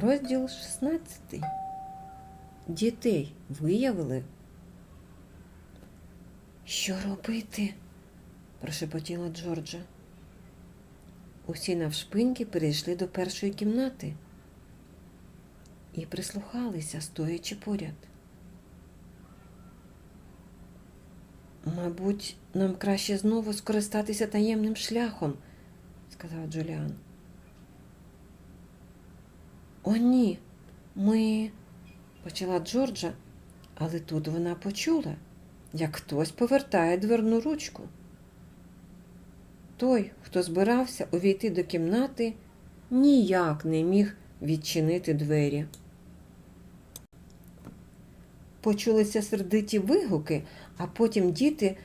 Розділ 16. Дітей виявили. Що робити? прошепотіла Джорджа. Усі навшпиньки перейшли до першої кімнати і прислухалися, стоячи поряд. Мабуть, нам краще знову скористатися таємним шляхом, сказав Джуліан. О, ні, ми. почала Джорджа, але тут вона почула, як хтось повертає дверну ручку. Той, хто збирався увійти до кімнати, ніяк не міг відчинити двері. Почулися сердиті вигуки, а потім діти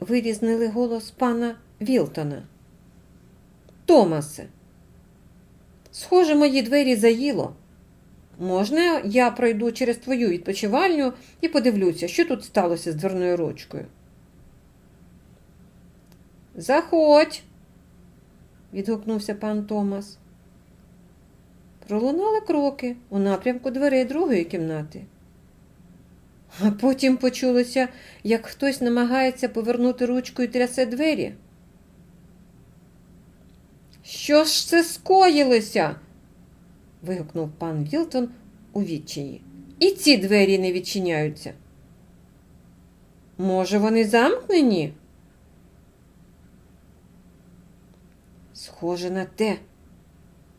вирізнили голос пана Вілтона. Томасе, схоже, мої двері заїло. Можна я пройду через твою відпочивальню і подивлюся, що тут сталося з дверною ручкою? Заходь, відгукнувся пан Томас. Пролунали кроки у напрямку дверей другої кімнати. А потім почулося, як хтось намагається повернути ручку і трясе двері. Що ж це скоїлося? вигукнув пан Вілтон у відчаї. І ці двері не відчиняються. Може, вони замкнені? Схоже на те,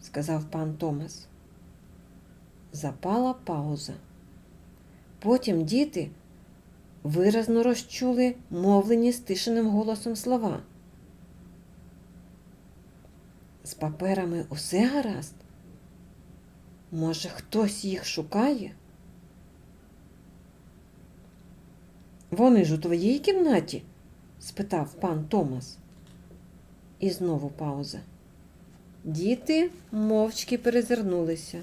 сказав пан Томас. Запала пауза. Потім діти виразно розчули мовлені стишеним голосом слова. З паперами усе гаразд? Може, хтось їх шукає? Вони ж у твоїй кімнаті? спитав пан Томас. І знову пауза. Діти мовчки перезирнулися.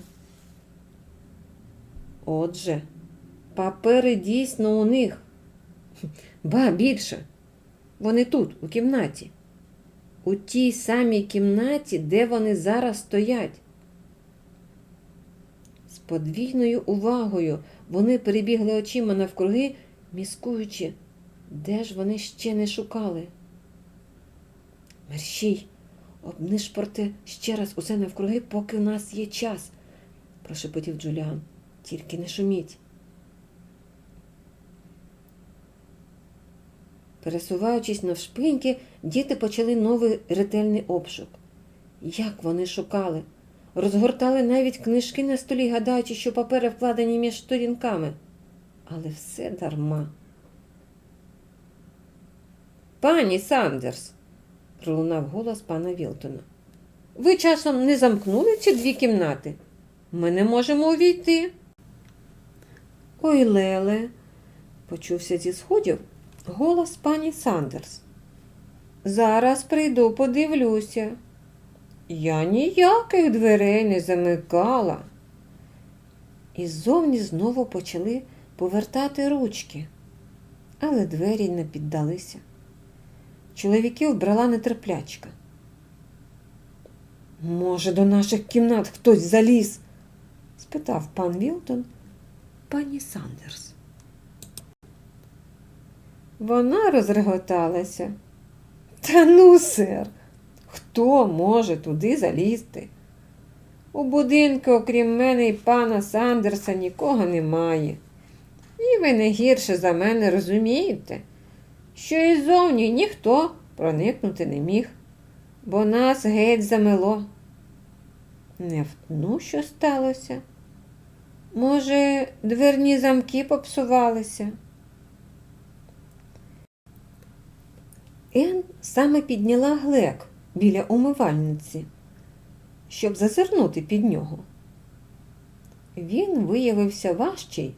Отже, папери дійсно у них. Ба більше. Вони тут, у кімнаті. У тій самій кімнаті, де вони зараз стоять. З подвійною увагою вони перебігли очима навкруги, міскуючи, де ж вони ще не шукали. Мерщій, обнишпорте ще раз усе навкруги, поки у нас є час, прошепотів Джуліан. Тільки не шуміть. Пересуваючись навшпиньки, діти почали новий ретельний обшук. Як вони шукали, розгортали навіть книжки на столі, гадаючи, що папери вкладені між сторінками. Але все дарма. Пані Сандерс, пролунав голос пана Вілтона. Ви часом не замкнули ці дві кімнати? Ми не можемо увійти. Ой, Леле, почувся зі сходів голос пані Сандерс. Зараз прийду, подивлюся. Я ніяких дверей не замикала. І ззовні знову почали повертати ручки, але двері не піддалися. Чоловіків брала нетерплячка. Може, до наших кімнат хтось заліз? спитав пан Вілтон пані Сандерс. Вона розреготалася. Та ну, сер, хто може туди залізти? У будинку, окрім мене і пана Сандерса, нікого немає. І ви не гірше за мене розумієте, що іззовні ніхто проникнути не міг, бо нас геть замело. Не втну, що сталося. Може, дверні замки попсувалися? Ен саме підняла глек біля умивальниці, щоб зазирнути під нього. Він виявився важчий,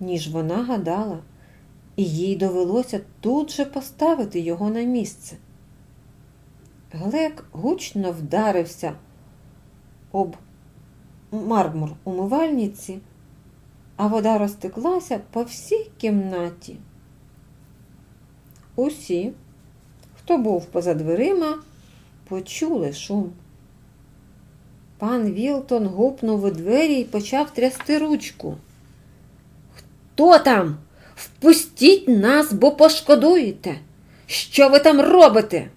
ніж вона гадала, і їй довелося тут же поставити його на місце. Глек гучно вдарився об мармур умивальниці, а вода розтеклася по всій кімнаті. Усі, хто був поза дверима, почули шум. Пан Вілтон гупнув у двері і почав трясти ручку. Хто там? Впустіть нас, бо пошкодуєте. Що ви там робите?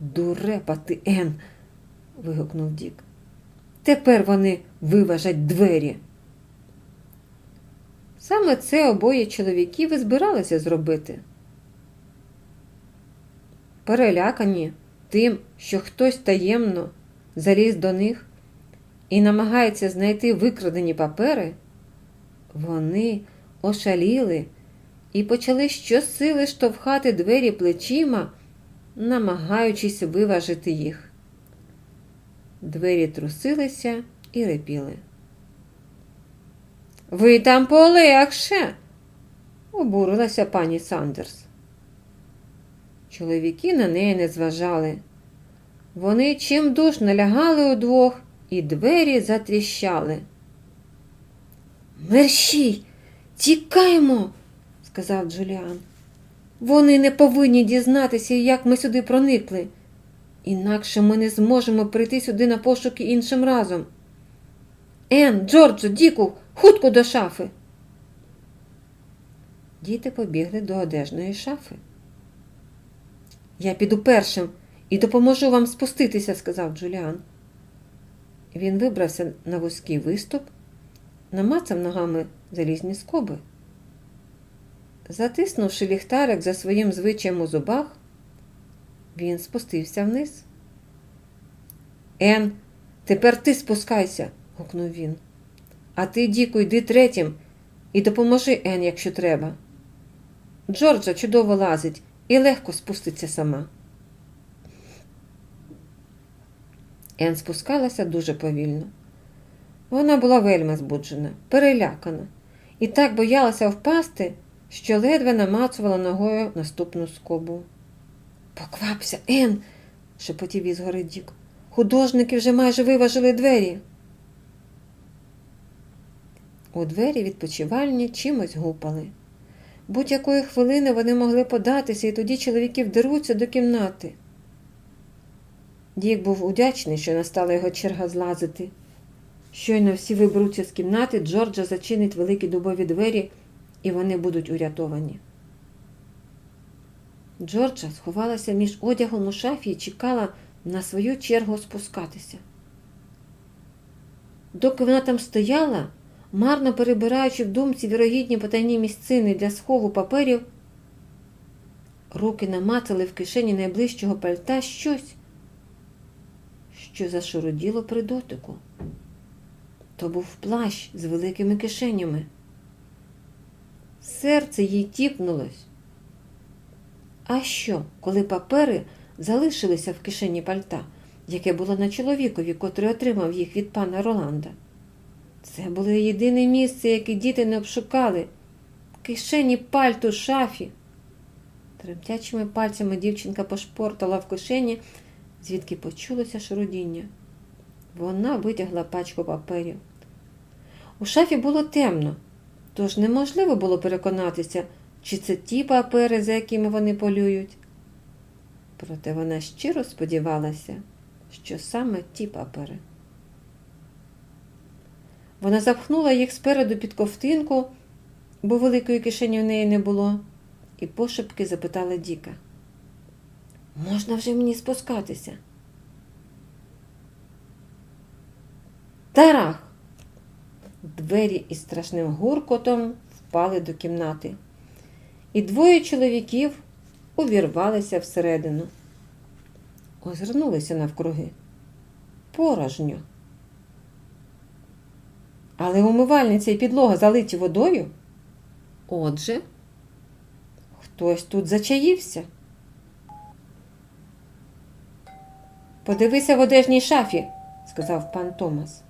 Дурепа ти, Ен, вигукнув Дік. Тепер вони виважать двері. Саме це обоє чоловіків і збиралися зробити. Перелякані тим, що хтось таємно заліз до них і намагається знайти викрадені папери, вони ошаліли і почали щосили штовхати двері плечима, намагаючись виважити їх. Двері трусилися і репіли. Ви там полегше, обурилася пані Сандерс. Чоловіки на неї не зважали. Вони чимдуж налягали удвох, і двері затріщали. Мерщій, тікаймо, сказав Джуліан. Вони не повинні дізнатися, як ми сюди проникли. Інакше ми не зможемо прийти сюди на пошуки іншим разом. Ен, Джорджо, Діку, хутко до шафи. Діти побігли до одежної шафи. Я піду першим і допоможу вам спуститися, сказав Джуліан. Він вибрався на вузький виступ, намацав ногами залізні скоби. Затиснувши ліхтарик за своїм звичаєм у зубах, він спустився вниз. Ен, тепер ти спускайся, гукнув він. А ти, Діку, йди третім і допоможи Ен, якщо треба. Джорджа чудово лазить і легко спуститься сама. Ен спускалася дуже повільно. Вона була вельми збуджена, перелякана, і так боялася впасти, що ледве намацувала ногою наступну скобу. Поквапся, Ен, шепотів із гори Дік. Художники вже майже виважили двері. У двері відпочивальні чимось гупали. Будь-якої хвилини вони могли податися, і тоді чоловіки вдеруться до кімнати. Дік був удячний, що настала його черга злазити. Щойно всі виберуться з кімнати, Джорджа зачинить великі дубові двері, і вони будуть урятовані. Джорджа сховалася між одягом у шафі і чекала на свою чергу спускатися. Доки вона там стояла, марно перебираючи в думці вірогідні потайні місцини для схову паперів, руки намацали в кишені найближчого пальта щось, що зашуруділо при дотику. То був плащ з великими кишенями. Серце їй тіпнулось. А що, коли папери залишилися в кишені пальта, яке було на чоловікові, котрий отримав їх від пана Роланда? Це було єдине місце, яке діти не обшукали. Кишені пальту шафі. Тремтячими пальцями дівчинка пошпортала в кишені, звідки почулося шарудіння. Вона витягла пачку паперів. У шафі було темно, тож неможливо було переконатися, чи це ті папери, за якими вони полюють. Проте вона щиро сподівалася, що саме ті папери. Вона запхнула їх спереду під ковтинку, бо великої кишені в неї не було, і пошепки запитала Діка. Можна вже мені спускатися? Тарах! Двері із страшним гуркотом впали до кімнати, і двоє чоловіків увірвалися всередину. Озирнулися навкруги. Порожньо. Але умивальниця і підлога залиті водою. Отже, хтось тут зачаївся. Подивися в одежній шафі, сказав пан Томас.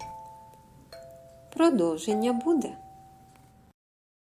Продовження буде.